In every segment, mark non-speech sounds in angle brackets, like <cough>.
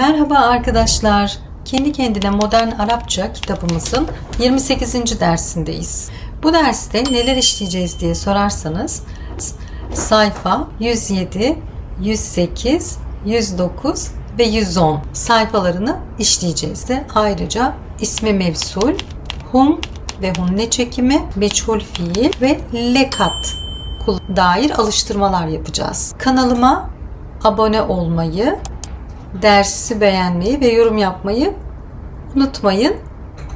Merhaba arkadaşlar. Kendi kendine modern Arapça kitabımızın 28. dersindeyiz. Bu derste neler işleyeceğiz diye sorarsanız sayfa 107, 108, 109 ve 110 sayfalarını işleyeceğiz de ayrıca ismi mevsul, hum ve hunne çekimi, meçhul fiil ve lekat dair alıştırmalar yapacağız. Kanalıma abone olmayı, dersi beğenmeyi ve yorum yapmayı unutmayın.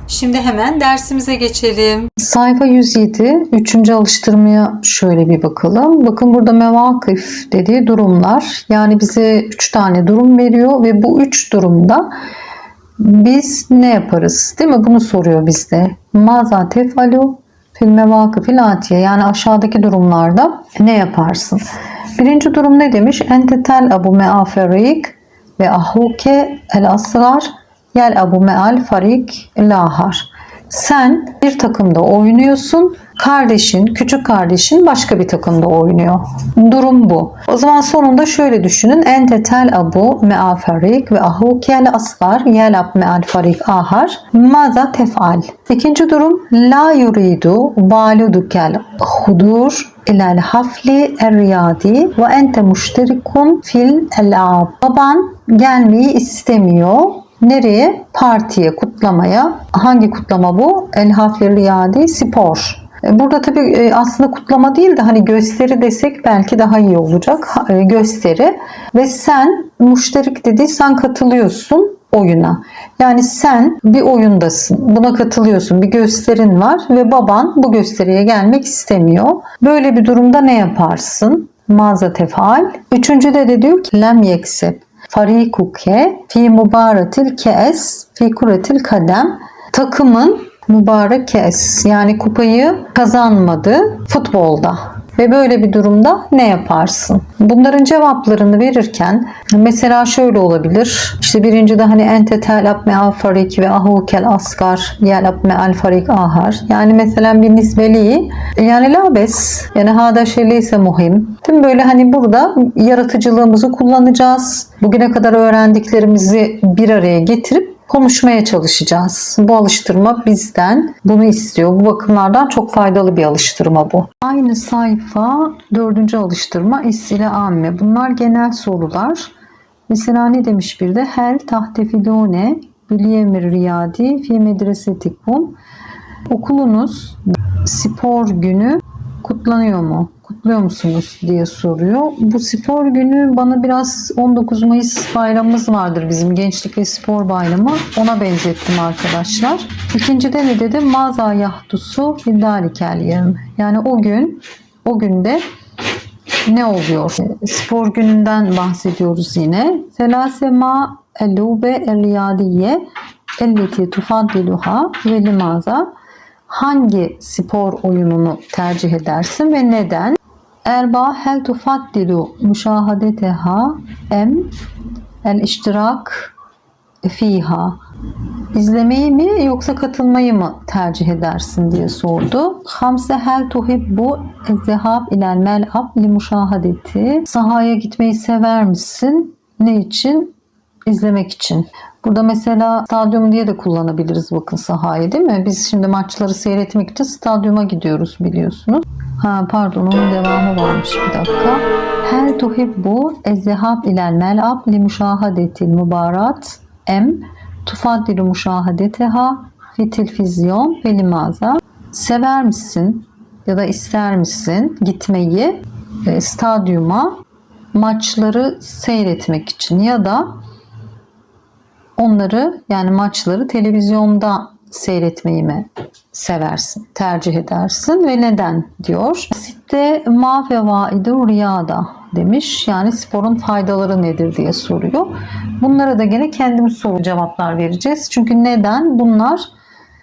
Şimdi hemen dersimize geçelim. Sayfa 107, 3. alıştırmaya şöyle bir bakalım. Bakın burada mevakif dediği durumlar. Yani bize 3 tane durum veriyor ve bu 3 durumda biz ne yaparız? Değil mi? Bunu soruyor bizde. Maza tefalu fil mevakifil atiye. Yani aşağıdaki durumlarda ne yaparsın? Birinci durum ne demiş? Ente tel abu meaferik ve ahuke el asgar yel abu meal farik lahar. Sen bir takımda oynuyorsun. Kardeşin, küçük kardeşin başka bir takımda oynuyor. Durum bu. O zaman sonunda şöyle düşünün. Ente tel abu me'al farik ve ahukel asgar yelab me'al farik ahar. Maza tefal. İkinci durum. La yuridu validukel hudur ilal hafli er-riyadi ve ente müşterikun fil el'ab. Baban gelmeyi istemiyor. Nereye? Partiye, kutlamaya. Hangi kutlama bu? El Hafli Riyadi Spor. E, Burada tabii e, aslında kutlama değil de hani gösteri desek belki daha iyi olacak. E, Gösteri. Ve sen müşterik dedi sen katılıyorsun oyuna. Yani sen bir oyundasın. Buna katılıyorsun. Bir gösterin var ve baban bu gösteriye gelmek istemiyor. Böyle bir durumda ne yaparsın? Maza tefal. Üçüncüde de diyor ki lem yeksep farikuke fi mübaretil kes fi kuretil kadem. Takımın mübarek kes yani kupayı kazanmadı futbolda ve böyle bir durumda ne yaparsın? Bunların cevaplarını verirken mesela şöyle olabilir. İşte birinci de hani ente telab me'al farik ve ahukel asgar yelab me'al farik ahar. Yani mesela bir nisbeliği yani labes yani hada şeyleyse muhim. Değil? Böyle hani burada yaratıcılığımızı kullanacağız. Bugüne kadar öğrendiklerimizi bir araya getirip konuşmaya çalışacağız. Bu alıştırma bizden bunu istiyor. Bu bakımlardan çok faydalı bir alıştırma bu. Aynı sayfa dördüncü alıştırma is-ile amme. Bunlar genel sorular. Mesela ne demiş bir de? Hel tahtefilune büliyemir riyadi fi medresetikum. Okulunuz spor günü kutlanıyor mu? Kutluyor musunuz diye soruyor. Bu spor günü bana biraz 19 Mayıs bayramımız vardır bizim gençlik ve spor bayramı. Ona benzettim arkadaşlar. İkincide ne dedi? Maza yahdusu fidalikel yarın. Yani o gün o günde ne oluyor? Spor gününden bahsediyoruz yine. Selasema elube el-riyadiye elleti tufaddiluha ve limaza hangi spor oyununu tercih edersin ve neden? Erba hel tufaddilu müşahadeteha em el iştirak fiha İzlemeyi mi yoksa katılmayı mı tercih edersin diye sordu. Hamse hel tuhibbu zehab ilel mel'ab li müşahadeti. Sahaya gitmeyi sever misin? Ne için? İzlemek için. Burada mesela stadyum diye de kullanabiliriz bakın sahayı değil mi? Biz şimdi maçları seyretmek için stadyuma gidiyoruz biliyorsunuz. Ha pardon onun devamı varmış bir dakika. Hel tuhibbu ezzehab ilel mel'ab li müşahadetil mübarat em tufaddilu müşahadeteha fi televizyon ve limaza. Sever misin ya da ister misin gitmeyi e, stadyuma maçları seyretmek için ya da onları yani maçları televizyonda seyretmeyi mi seversin, tercih edersin ve neden diyor. Sitte ma fevaidu riyada demiş. Yani sporun faydaları nedir diye soruyor. Bunlara da gene kendimiz soru cevaplar vereceğiz. Çünkü neden? Bunlar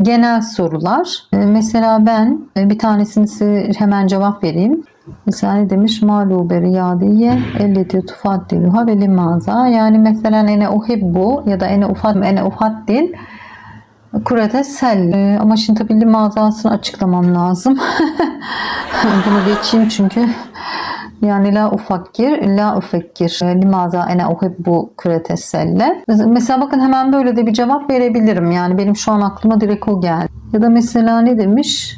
genel sorular. Ee, Mesela ben e, bir tanesini hemen cevap vereyim. Ne demiş? Malube riyadiye elleti tufaddiluha ve limaza. Yani mesela ene uhibbu ya da ene ufad ene ufaddil kurete sel. Ee, Ama şimdi tabii limazasını açıklamam lazım. <laughs> Bunu geçeyim çünkü Yani la ufakkir, la ufekkir. E, Limaza ene uhibbu küreteselle. Mesela bakın hemen böyle de bir cevap verebilirim. Yani benim şu an aklıma direkt o geldi. Ya da mesela ne demiş?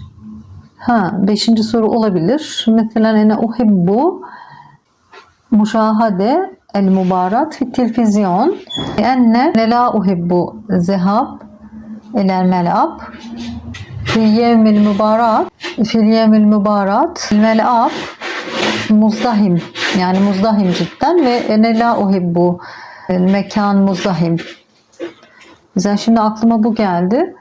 Ha, beşinci soru olabilir. Mesela ene uhibbu muşahade el mubarat fi televizyon. Enne la uhibbu zehab ilel melab fi yevmil mübarak fi yevmil mübarat melab muzdahim yani muzdahim cidden ve ene la uhibbu mekan muzdahim. Güzel şimdi aklıma bu geldi.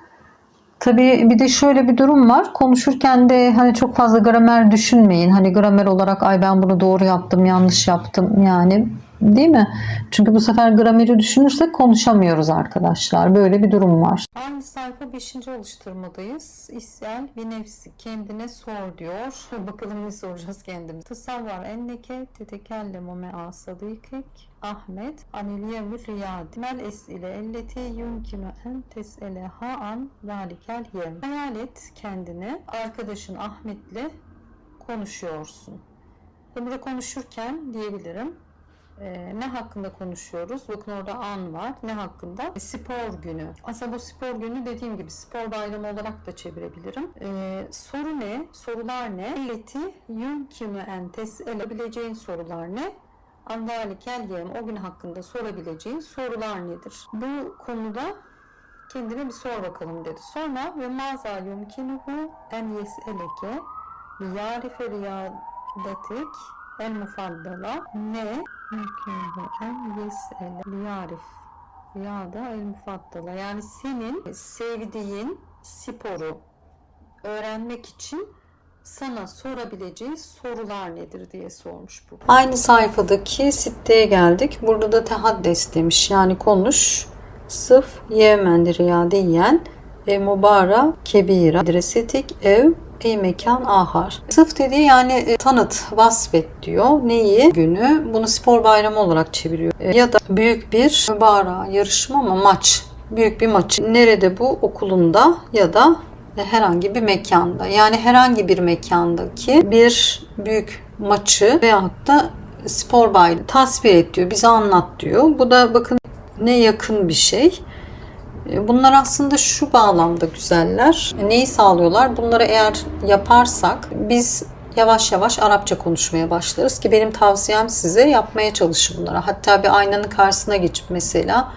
Tabii bir de şöyle bir durum var. Konuşurken de hani çok fazla gramer düşünmeyin. Hani gramer olarak ay ben bunu doğru yaptım, yanlış yaptım yani değil mi? Çünkü bu sefer grameri düşünürsek konuşamıyoruz arkadaşlar. Böyle bir durum var. Aynı sayfa 5. alıştırmadayız. İsyan bir nefsi kendine sor diyor. <laughs> Bakalım ne soracağız kendimize. Tasavvar enneke tetekellemu me'a sadikik Ahmet anil yevmi riyadi mel es'ile elleti yumkinu en tes'ele ha an zalikel yevm. Hayal et kendini arkadaşın Ahmet'le konuşuyorsun. Burada konuşurken diyebilirim. Ee, ne hakkında konuşuyoruz? Bakın orada an var. Ne hakkında? Spor günü. Aslında bu spor günü dediğim gibi spor bayramı olarak da çevirebilirim. Ee, soru ne? Sorular ne? Elleti yumkinu en tes'elebileceğin sorular ne? Andalikel yem o gün hakkında sorabileceğin sorular nedir? Bu konuda kendine bir sor bakalım dedi. Sonra ve maza yumkinuhu en yeseleke yarife riyadatik el mufaddala ne yumkinuhu en yesele yarif riyada el mufaddala yani senin sevdiğin sporu öğrenmek için sana sorabileceği sorular nedir diye sormuş bu. Aynı sayfadaki siteye geldik. Burada da tehaddes demiş. Yani konuş. Sıf Yemen'dir riyadiyen e mubara kebira adresetik ev ey mekan ahar. Sıf dediği yani e, tanıt, vasfet diyor. Neyi? Günü. Bunu spor bayramı olarak çeviriyor. E, ya da büyük bir mübara, yarışma ama maç. Büyük bir maç. Nerede bu? Okulunda ya da herhangi bir mekanda yani herhangi bir mekandaki bir büyük maçı veyahut da spor bayrağı tasvir et diyor, bize anlat diyor. Bu da bakın ne yakın bir şey. Bunlar aslında şu bağlamda güzeller. Neyi sağlıyorlar? Bunları eğer yaparsak biz yavaş yavaş Arapça konuşmaya başlarız ki benim tavsiyem size yapmaya çalışın bunlara. Hatta bir aynanın karşısına geçip mesela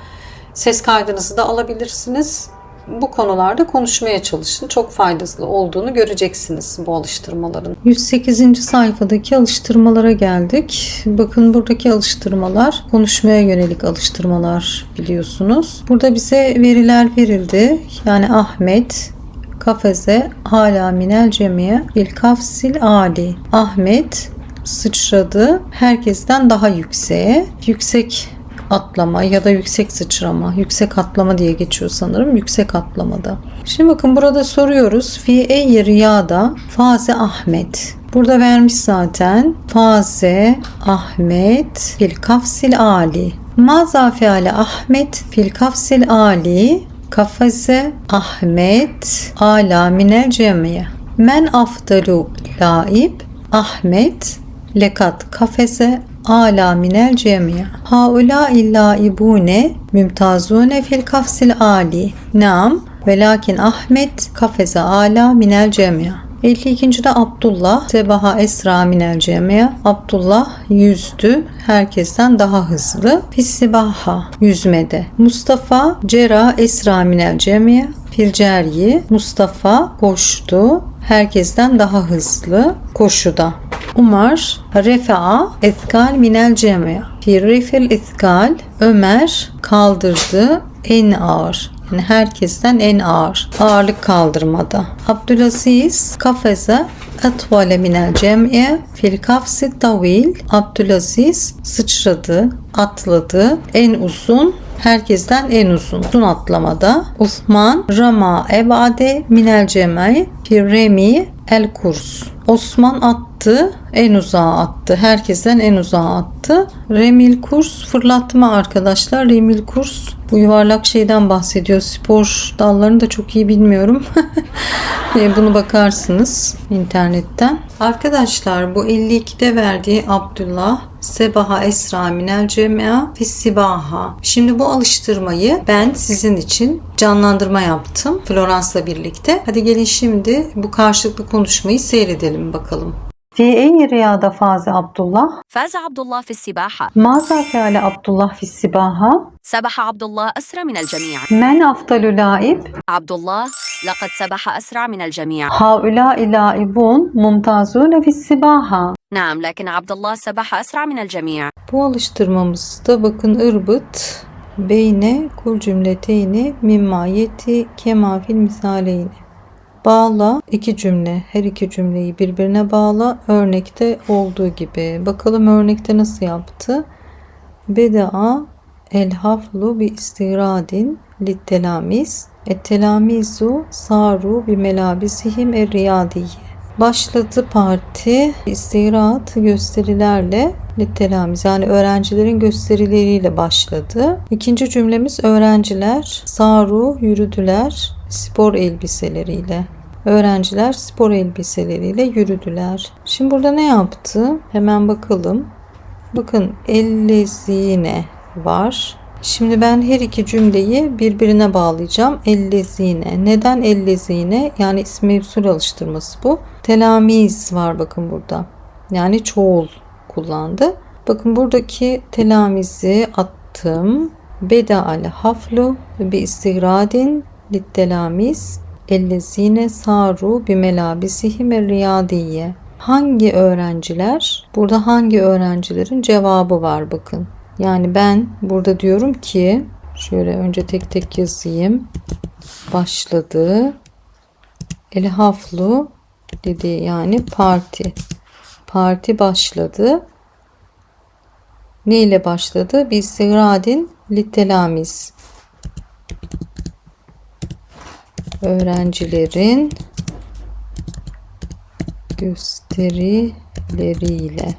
ses kaydınızı da alabilirsiniz bu konularda konuşmaya çalışın. Çok faydalı olduğunu göreceksiniz bu alıştırmaların. 108. sayfadaki alıştırmalara geldik. Bakın buradaki alıştırmalar konuşmaya yönelik alıştırmalar biliyorsunuz. Burada bize veriler verildi. Yani Ahmet, kafeze hala minel cemiye bil kafsil ali. Ahmet sıçradı herkesten daha yükseğe. Yüksek atlama ya da yüksek sıçrama, yüksek atlama diye geçiyor sanırım. Yüksek atlamada. Şimdi bakın burada soruyoruz. Fi ey riyada faze Ahmet. Burada vermiş zaten. Faze Ahmet fil kafsil ali. Maza feale Ahmet fil kafsil ali. Kafese Ahmet ala minel cemiye. Men afdalu laib Ahmet lekat kafese ala minel cemiye. Haula illa ibune mümtazune fil kafsil ali. Nam velakin Ahmet kafeze ala minel cemiye. 52. de Abdullah sebaha esra minel cemiye. Abdullah yüzdü herkesten daha hızlı. Fissibaha yüzmede. Mustafa cera esra minel cemiye. Filceryi Mustafa koştu herkesten daha hızlı koşuda. Umar refa'a ethkal minel cemiye. Fi rifil ethkal Ömer kaldırdı en ağır. Yani herkesten en ağır. Ağırlık kaldırmada. Abdülaziz kafeze etvale minel cem'iye fil kafsi tavil. Abdülaziz sıçradı, atladı. En uzun herkesten en uzun. Uzun atlamada. Osman rama ebade minel cem'i fil remi el kurs. Osman attı en uzağa attı. Herkesten en uzağa attı. Remil kurs fırlatma arkadaşlar. Remil kurs bu yuvarlak şeyden bahsediyor. Spor dallarını da çok iyi bilmiyorum. <laughs> E, Bunu bakarsınız internetten. Arkadaşlar bu 52'de verdiği Abdullah Sebaha Esra Minel Cemea Fissibaha. Şimdi bu alıştırmayı ben sizin için canlandırma yaptım. Florence'la birlikte. Hadi gelin şimdi bu karşılıklı konuşmayı seyredelim bakalım. Fi ey riyada fazi Abdullah. فاز عبد الله في السباحة Maza feale Abdullah fissibaha. سبح عبد الله أسرع من الجميع Men aftalü laib. عبد الله لقد سبح أسرع من الجميع Haula ilaibun mumtazune fissibaha. نعم لكن عبد الله سبح أسرع من الجميع Bu alıştırmamızda bakın ırbıt beyne kul cümleteyni mimmayeti kemafil misaleyni. Bağla iki cümle, her iki cümleyi birbirine bağla örnekte olduğu gibi. Bakalım örnekte nasıl yaptı? Beda'a el haflu bi istiradin littelamiz ettelamizu saru bi melabisihim er riyadiye. Başladı parti istirahat gösterilerle littelamiz yani öğrencilerin gösterileriyle başladı. İkinci cümlemiz öğrenciler saru yürüdüler spor elbiseleriyle. Öğrenciler spor elbiseleriyle yürüdüler. Şimdi burada ne yaptı? Hemen bakalım. Bakın ellezine var. Şimdi ben her iki cümleyi birbirine bağlayacağım. Ellezine. Neden ellezine? Yani ismi mevsul alıştırması bu. Telamiz var bakın burada. Yani çoğul kullandı. Bakın buradaki telamizi attım. Beda al haflu bi istigradin littelamiz ellezine saru bi melabisihim riyadiye. Hangi öğrenciler? Burada hangi öğrencilerin cevabı var bakın. Yani ben burada diyorum ki şöyle önce tek tek yazayım. Başladı. El haflu dedi yani parti. Parti başladı. Ne ile başladı? Bir sigradin littelamiz. Öğrencilerin gösterileriyle.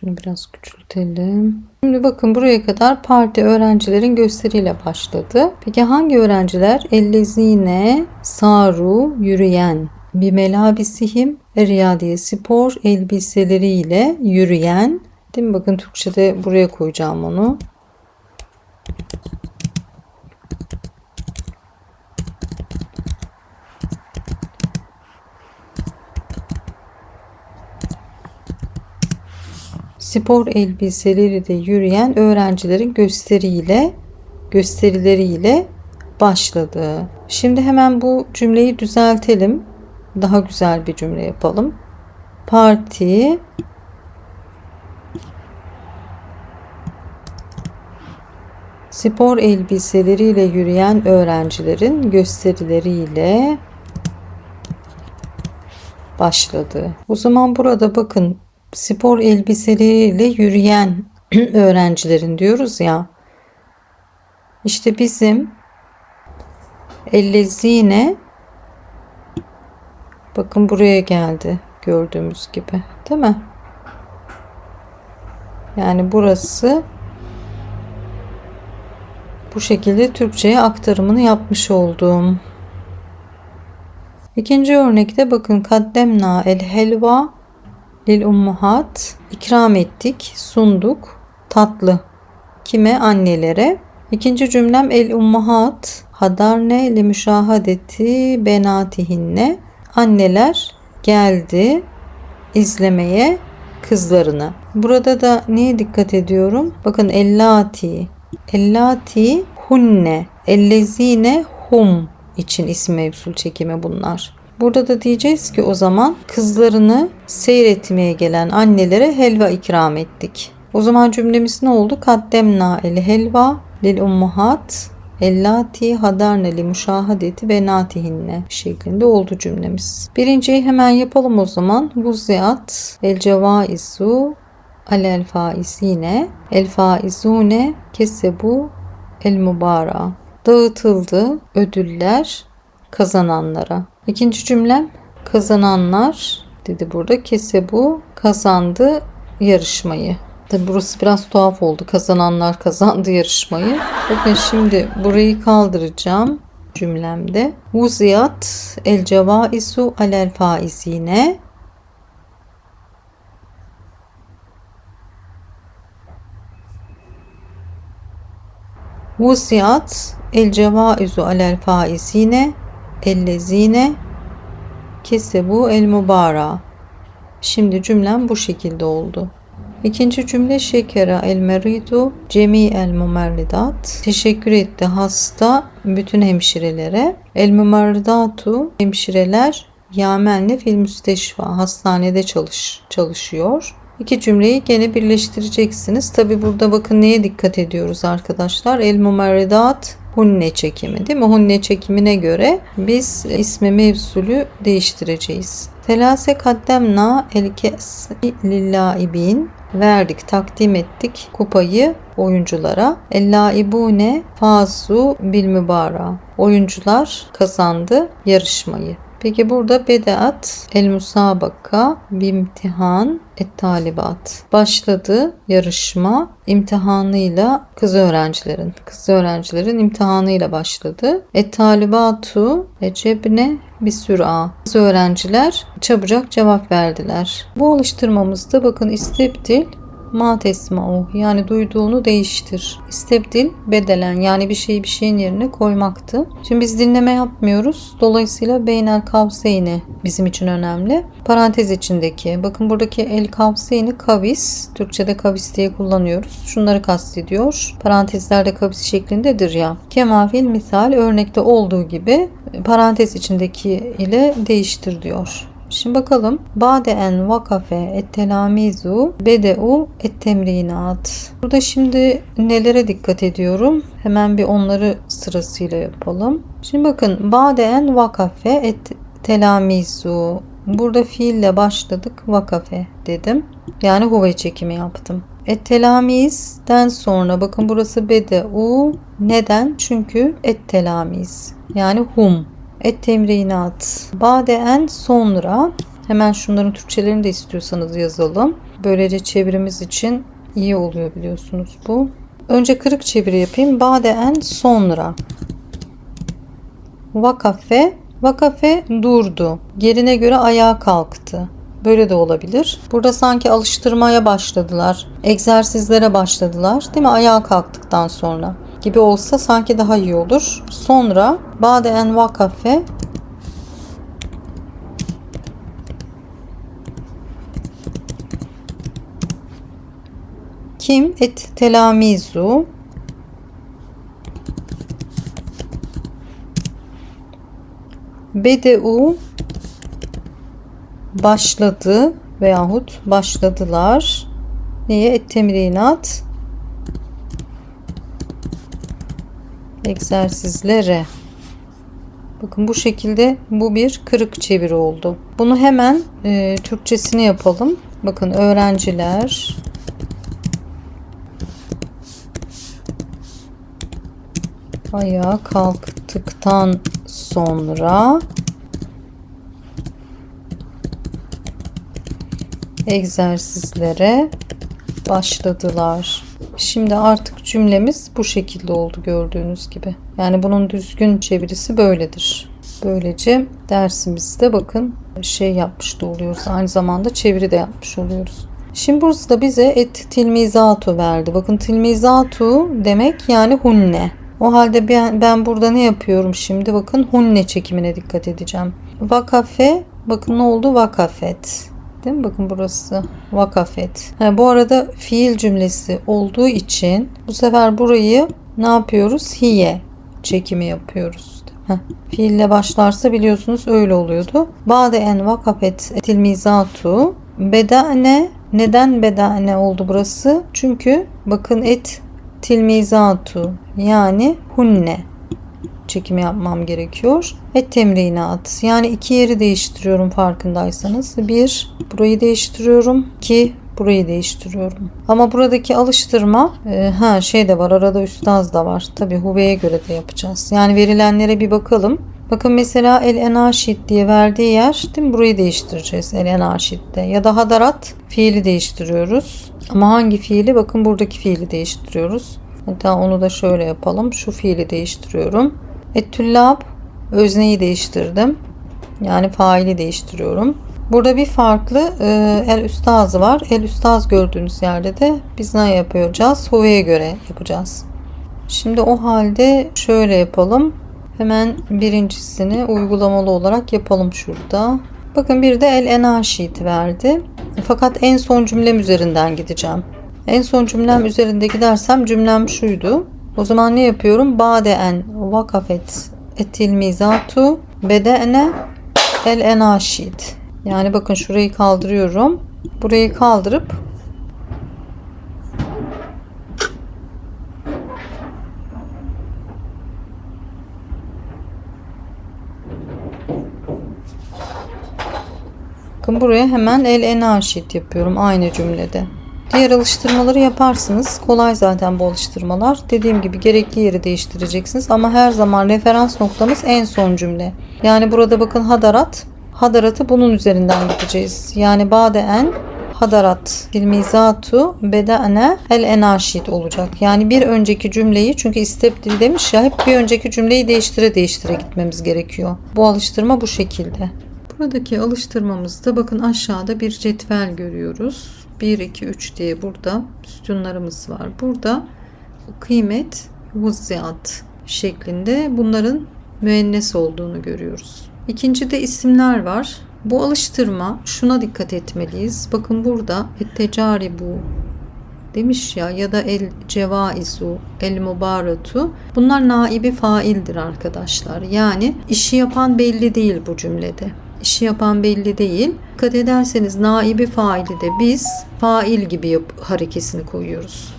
Şunu biraz küçültelim. Şimdi bakın buraya kadar parti öğrencilerin gösteriyle başladı. Peki hangi öğrenciler? Ellezine saru yürüyen bir melabisihim riyadiye spor elbiseleriyle yürüyen değil mi? Bakın Türkçe'de buraya koyacağım onu. Spor elbiseleriyle yürüyen öğrencilerin gösteriyle gösterileriyle başladı. Şimdi hemen bu cümleyi düzeltelim. Daha güzel bir cümle yapalım. Parti spor elbiseleriyle yürüyen öğrencilerin gösterileriyle başladı. O zaman burada bakın spor elbiseleriyle yürüyen <clears throat> öğrencilerin diyoruz ya. İşte bizim ellezine bakın buraya geldi gördüğümüz gibi değil mi? Yani burası bu şekilde Türkçe'ye aktarımını yapmış oldum. İkinci örnekte bakın kaddemna el helva lil ummuhat ikram ettik, sunduk, tatlı. Kime? Annelere. İkinci cümlem el ummuhat hadarne li müşahadeti benatihinne. Anneler geldi izlemeye kızlarını. Burada da neye dikkat ediyorum? Bakın ellati. Ellati hunne. Ellezine hum için isim mevsul çekimi bunlar. Burada da diyeceğiz ki o zaman kızlarını seyretmeye gelen annelere helva ikram ettik. O zaman cümlemiz ne oldu? Kaddemna el helva lil ummuhat ellati hadarne li müşahadeti ve natihinne şeklinde oldu cümlemiz. Birinciyi hemen yapalım o zaman. Bu ziyat el cevaizu alel faizine el faizune kesebu el mubara. Dağıtıldı ödüller kazananlara. İkinci cümlem kazananlar dedi burada kesebu kazandı yarışmayı. Tabi burası biraz tuhaf oldu. Kazananlar kazandı yarışmayı. Bakın şimdi burayı kaldıracağım cümlemde. Vuziyat el cevaisu alel faizine Vusiyat el cevaizu alel faizine ellezine kesebu el mubara. Şimdi cümlem bu şekilde oldu. İkinci cümle şekera el meridu cemi el mumerridat. Teşekkür etti hasta bütün hemşirelere. El mumerridatu hemşireler yamenle fil müsteşfa hastanede çalış çalışıyor. İki cümleyi gene birleştireceksiniz. Tabi burada bakın neye dikkat ediyoruz arkadaşlar. El mumerridat hunne çekimi değil mi? Hunne çekimine göre biz ismi mevsulü değiştireceğiz. Telase kaddemna el kes lillaibin verdik, takdim ettik kupayı oyunculara. El-laibune fazu bil mübara. Oyuncular kazandı yarışmayı. Peki burada bedaat el musabaka bimtihan et talibat. Başladı yarışma imtihanıyla kız öğrencilerin. Kız öğrencilerin imtihanıyla başladı. Et talibatu ecebne bir süra. Kız öğrenciler çabucak cevap verdiler. Bu alıştırmamızda bakın istebdil ma tesma'u yani duyduğunu değiştir. İstebdil bedelen yani bir şeyi bir şeyin yerine koymaktı. Şimdi biz dinleme yapmıyoruz. Dolayısıyla beynel kavseyni bizim için önemli. Parantez içindeki bakın buradaki el kavseyni kavis. Türkçede kavis diye kullanıyoruz. Şunları kastediyor. Parantezlerde kavis şeklindedir ya. Kemafil misal örnekte olduğu gibi parantez içindeki ile değiştir diyor. Şimdi bakalım. Bade en vakafe et telamizu bedeu et temrinat. Burada şimdi nelere dikkat ediyorum? Hemen bir onları sırasıyla yapalım. Şimdi bakın. Bade en vakafe et telamizu. Burada fiille başladık. Vakafe dedim. Yani huve çekimi yaptım. Et telamizden sonra bakın burası bedeu. Neden? Çünkü et telamiz. Yani hum Et temrinat. Bade'en sonra hemen şunların Türkçelerini de istiyorsanız yazalım. Böylece çevirimiz için iyi oluyor biliyorsunuz bu. Önce kırık çeviri yapayım. Bade'en sonra. Vakafe. Vakafe durdu. Yerine göre ayağa kalktı. Böyle de olabilir. Burada sanki alıştırmaya başladılar. Egzersizlere başladılar. Değil mi? Ayağa kalktıktan sonra gibi olsa sanki daha iyi olur. Sonra Bade en vakafe kim et telamizu bedeu başladı veyahut başladılar. Neye? Et temrinat egzersizlere. Bakın bu şekilde bu bir kırık çeviri oldu. Bunu hemen e, Türkçesini yapalım. Bakın öğrenciler ayağa kalktıktan sonra egzersizlere başladılar. Şimdi artık cümlemiz bu şekilde oldu gördüğünüz gibi. Yani bunun düzgün çevirisi böyledir. Böylece dersimizde bakın şey yapmış da oluyoruz. Aynı zamanda çeviri de yapmış oluyoruz. Şimdi burası da bize et tilmizatu verdi. Bakın tilmizatu demek yani hunne. O halde ben, ben burada ne yapıyorum şimdi? Bakın hunne çekimine dikkat edeceğim. Vakafe bakın ne oldu? Vakafet. Değil? Bakın burası vakafet. Ha, bu arada fiil cümlesi olduğu için bu sefer burayı ne yapıyoruz? Hiye çekimi yapıyoruz. Heh. Fiille başlarsa biliyorsunuz öyle oluyordu. Bade en vakafet tilmizatu bedane neden bedane oldu burası? Çünkü bakın et tilmizatu yani hunne çekimi yapmam gerekiyor. Et temrinat. Yani iki yeri değiştiriyorum farkındaysanız. Bir, burayı değiştiriyorum. İki, Burayı değiştiriyorum. Ama buradaki alıştırma e, ha şey de var arada üstaz da var. Tabi huveye göre de yapacağız. Yani verilenlere bir bakalım. Bakın mesela el enaşit diye verdiği yer değil mi? Burayı değiştireceğiz el enaşitte. Ya da hadarat fiili değiştiriyoruz. Ama hangi fiili? Bakın buradaki fiili değiştiriyoruz. Hatta onu da şöyle yapalım. Şu fiili değiştiriyorum. Etüllab özneyi değiştirdim. Yani faili değiştiriyorum. Burada bir farklı e, el üstazı var. El üstaz gördüğünüz yerde de biz ne yapacağız? Huveye göre yapacağız. Şimdi o halde şöyle yapalım. Hemen birincisini uygulamalı olarak yapalım şurada. Bakın bir de el enaşit verdi. Fakat en son cümlem üzerinden gideceğim. En son cümlem üzerinde gidersem cümlem şuydu. O zaman ne yapıyorum? Bade'en vakafet etil mizatu bede'ne el enaşit. Yani bakın şurayı kaldırıyorum. Burayı kaldırıp Bakın buraya hemen el enaşit yapıyorum aynı cümlede. Diğer alıştırmaları yaparsınız. Kolay zaten bu alıştırmalar. Dediğim gibi gerekli yeri değiştireceksiniz. Ama her zaman referans noktamız en son cümle. Yani burada bakın hadarat. Hadaratı bunun üzerinden gideceğiz. Yani bade'en hadarat filmizatu bedene el enaşit olacak. Yani bir önceki cümleyi çünkü istepdil demiş ya hep bir önceki cümleyi değiştire değiştire gitmemiz gerekiyor. Bu alıştırma bu şekilde. Buradaki alıştırmamızda bakın aşağıda bir cetvel görüyoruz. 1, 2, 3 diye burada sütunlarımız var. Burada kıymet vuzziat şeklinde bunların müennes olduğunu görüyoruz. İkinci de isimler var. Bu alıştırma şuna dikkat etmeliyiz. Bakın burada bu demiş ya ya da el cevaizu, el mubaratu bunlar naibi faildir arkadaşlar. Yani işi yapan belli değil bu cümlede. İşi yapan belli değil. Dikkat ederseniz naibi faili de biz fail gibi yap harekesini koyuyoruz.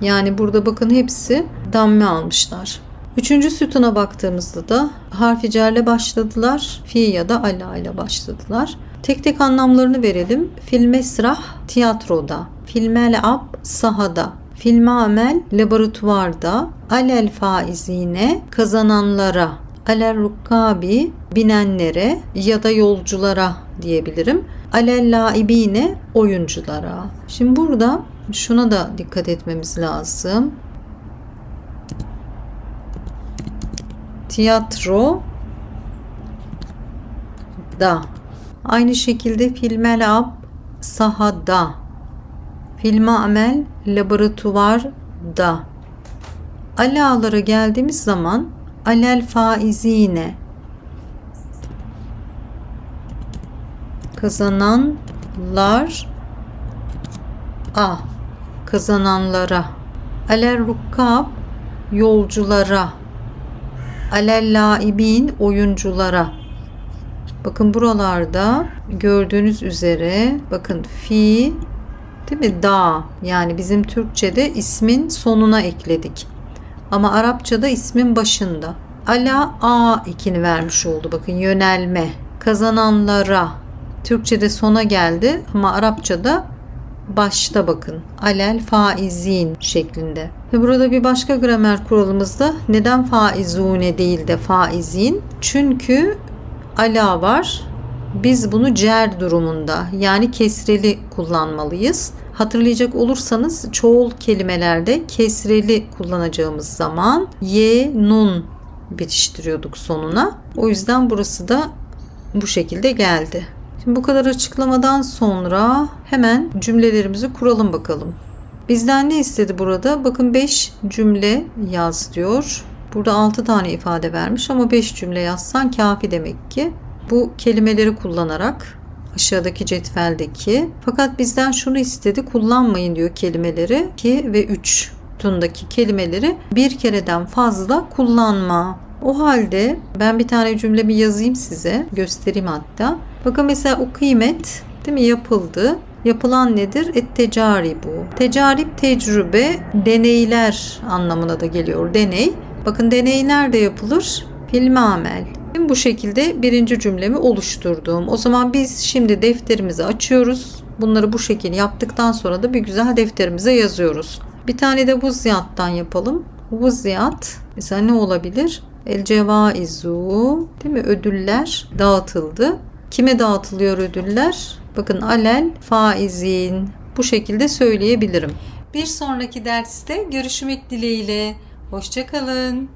Yani burada bakın hepsi damme almışlar. Üçüncü sütuna baktığımızda da harfi cerle başladılar. Fi ya da ala ile başladılar. Tek tek anlamlarını verelim. Fil mesrah tiyatroda. Filmel ab sahada. Filme amel laboratuvarda. Alel faizine kazananlara. Alel rukkabi binenlere ya da yolculara diyebilirim. Alel laibine oyunculara. Şimdi burada şuna da dikkat etmemiz lazım. tiyatro da aynı şekilde filmel ab sahada filme amel laboratuvar da alalara geldiğimiz zaman alel faizine. Kazananlar a. Kazananlara. Alel rukkab yolculara. Alel oyunculara. Bakın buralarda gördüğünüz üzere bakın fi değil mi? Da. Yani bizim Türkçe'de ismin sonuna ekledik. Ama Arapça'da ismin başında. Ala a ikini vermiş oldu. Bakın yönelme. Kazananlara. Türkçe'de sona geldi ama Arapça'da başta bakın. Alel faizin şeklinde. Ve burada bir başka gramer kuralımız da neden faizune değil de faizin? Çünkü ala var. Biz bunu cer durumunda yani kesreli kullanmalıyız. Hatırlayacak olursanız çoğul kelimelerde kesreli kullanacağımız zaman ye nun bitiştiriyorduk sonuna. O yüzden burası da bu şekilde geldi. Şimdi bu kadar açıklamadan sonra hemen cümlelerimizi kuralım bakalım. Bizden ne istedi burada? Bakın 5 cümle yaz diyor. Burada 6 tane ifade vermiş ama 5 cümle yazsan kafi demek ki. Bu kelimeleri kullanarak aşağıdaki cetveldeki. Fakat bizden şunu istedi. Kullanmayın diyor kelimeleri 2 ve 3 tundaki kelimeleri bir kereden fazla kullanma. O halde ben bir tane cümlemi yazayım size. Göstereyim hatta. Bakın mesela o kıymet değil mi yapıldı. Yapılan nedir? Et tecari bu. Tecarip tecrübe, deneyler anlamına da geliyor. Deney. Bakın deney nerede yapılır? Filme amel. Bu şekilde birinci cümlemi oluşturdum. O zaman biz şimdi defterimizi açıyoruz. Bunları bu şekil yaptıktan sonra da bir güzel defterimize yazıyoruz. Bir tane de vuziyattan yapalım. Vuziyat mesela ne olabilir? El cevaizu değil mi? Ödüller dağıtıldı. Kime dağıtılıyor ödüller? Bakın alel faizin. Bu şekilde söyleyebilirim. Bir sonraki derste görüşmek dileğiyle. Hoşçakalın.